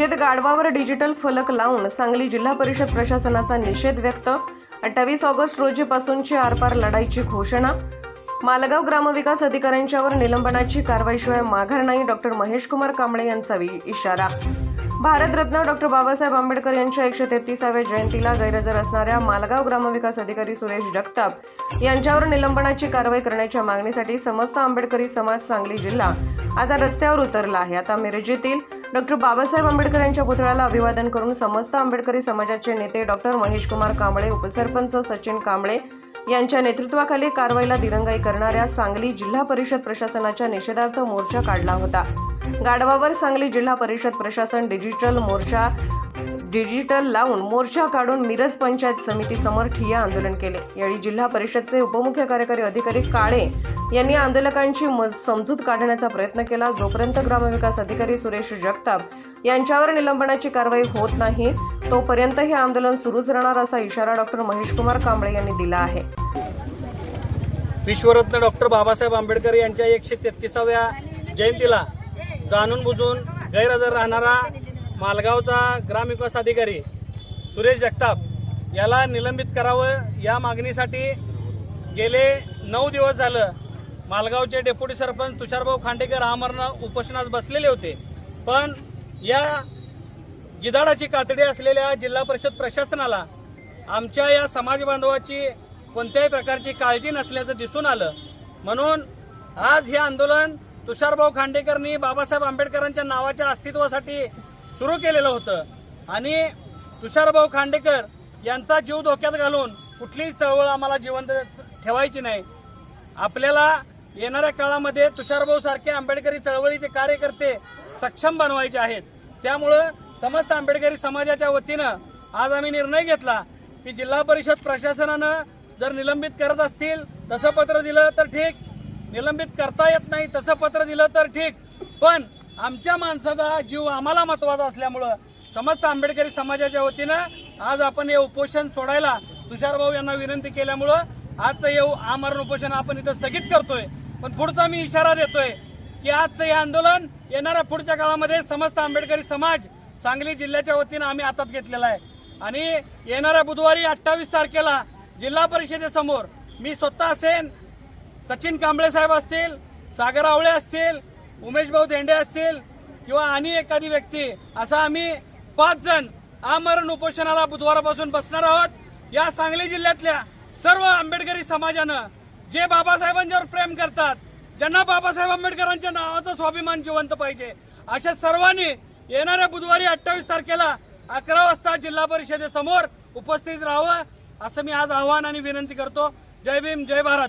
मिरजेत गाढवावर digital फलक लावून सांगली जिल्हा परिषद प्रशासनाचा निषेध व्यक्त. अठ्ठावीस ऑगस्ट रोजीपासूनची आरपार लढाईची घोषणा. मालगाव ग्रामविकास अधिकाऱ्यांच्यावर निलंबनाची कारवाईशिवाय माघार नाही डॉक्टर महेशकुमार कांबळे यांचा वि- इशारा. भारतरत्न डॉक्टर बाबासाहेब आंबेडकर यांच्या एकशे तेहतीसाव्या जयंतीला गैरहजर असणाऱ्या मालगाव ग्रामविकास अधिकारी सुरेश जगताप यांच्यावर निलंबनाची कारवाई करण्याच्या मागणीसाठी समस्त आंबेडकरी समाज सांगली जिल्हा आता रस्त्यावर उतरला आहे. आता मिरजेतील डॉक्टर बाबासाहेब आंबेडकर यांच्या पुतळ्याला अभिवादन करून समस्त आंबेडकरी समाजाचे नेते डॉक्टर महेशकुमार कांबळे उपसरपंच सचिन कांबळे यांच्या नेतृत्वाखाली कारवाईला दिरंगाई करणाऱ्या सांगली जिल्हा परिषद प्रशासनाच्या निषेधार्थ मोर्चा काढला होता. गाढवावर सांगली जिल्हा परिषद प्रशासन डिजिटल मोर्चा डिजिटल लावून मोर्चा काढून मिरज पंचायत समिती समोर ठिय्या आंदोलन केले. यावेळी जिल्हा परिषदचे उपमुख्य कार्यकारी अधिकारी काळे यांनी आंदोलकांची समजूत काढण्याचा प्रयत्न केला. जोपर्यंत ग्रामविकास अधिकारी सुरेश जगताप यांच्यावर निलंबनाची कारवाई होत नाही तोपर्यंत हे आंदोलन सुरूच राहणार असा इशारा डॉक्टर महेशकुमार कांबळे यांनी दिला आहे. विश्वरत्न डॉक्टर बाबासाहेब आंबेडकर यांच्या एकशे तेहतीसाव्या जयंतीला जाणून बुजून गैरहजर राहणारा मालगावचा ग्रामविकास अधिकारी सुरेश जगताप याला निलंबित करावं या मागणीसाठी गेले नऊ दिवस झालं. मालगावचे डेप्युटी सरपंच तुषारभाऊ खांडेकर आमरण उपोषणास बसलेले होते. पण या गिधाडाची कातडी असलेल्या जिल्हा परिषद प्रशासनाला आमच्या या समाज बांधवाची कोणत्याही प्रकारची काळजी नसल्याचं दिसून आलं. म्हणून आज हे आंदोलन तुषारभाऊ खांडेकरनी बाबासाहेब आंबेडकरांच्या नावाच्या अस्तित्वासाठी सुरू केलेलं होतं. आणि तुषारभाऊ खांडेकर यांचा जीव धोक्यात घालून कुठलीही चळवळ आम्हाला जिवंत ठेवायची नाही. आपल्याला येणाऱ्या काळामध्ये तुषारभाऊ सारखे आंबेडकरी चळवळीचे कार्यकर्ते सक्षम बनवायचे आहेत. त्यामुळं समस्त आंबेडकरी समाजाच्या वतीनं आज आम्ही निर्णय घेतला की जिल्हा परिषद प्रशासनानं जर निलंबित करत असतील तसं पत्र दिलं तर ठीक. निलंबित करता येत नाही तसं पत्र दिलं तर ठीक. पण आमच्या माणसाचा जीव आम्हाला महत्त्वाचा असल्यामुळं समस्त आंबेडकरी समाजाच्या वतीनं आज आपण हे उपोषण सोडायला तुषारभाऊ यांना विनंती केल्यामुळं आजचं हे आमरण उपोषण आपण इथं स्थगित करतोय. पण पुढचा मी इशारा देतोय की आजचं हे आंदोलन येणाऱ्या पुढच्या काळामध्ये समस्त आंबेडकरी समाज सांगली जिल्ह्याच्या वतीनं आम्ही हातात घेतलेला आहे. आणि येणाऱ्या बुधवारी अठ्ठावीस तारखेला जिल्हा परिषदेसमोर मी स्वतः असेन सचिन कांबळे साहेब असतील सागर आवळे असतील उमेश भाऊ धेंडे असतील किंवा आणि एखादी व्यक्ती असा आम्ही पाच जण आमरण उपोषणाला बुधवारापासून बसणार आहोत. या सांगली जिल्ह्यातल्या सर्व आंबेडकरी समाजानं जे बाबासाहेबांच्यावर प्रेम करतात ज्यांना बाबासाहेब आंबेडकरांच्या नावाचा स्वाभिमान जिवंत पाहिजे अशा सर्वांनी येणाऱ्या बुधवारी अठ्ठावीस तारखेला अकरा वाजता जिल्हा परिषदेसमोर उपस्थित राहावं. असं मी आज आव्हान आणि विनंती करतो. जय भीम जय भारत.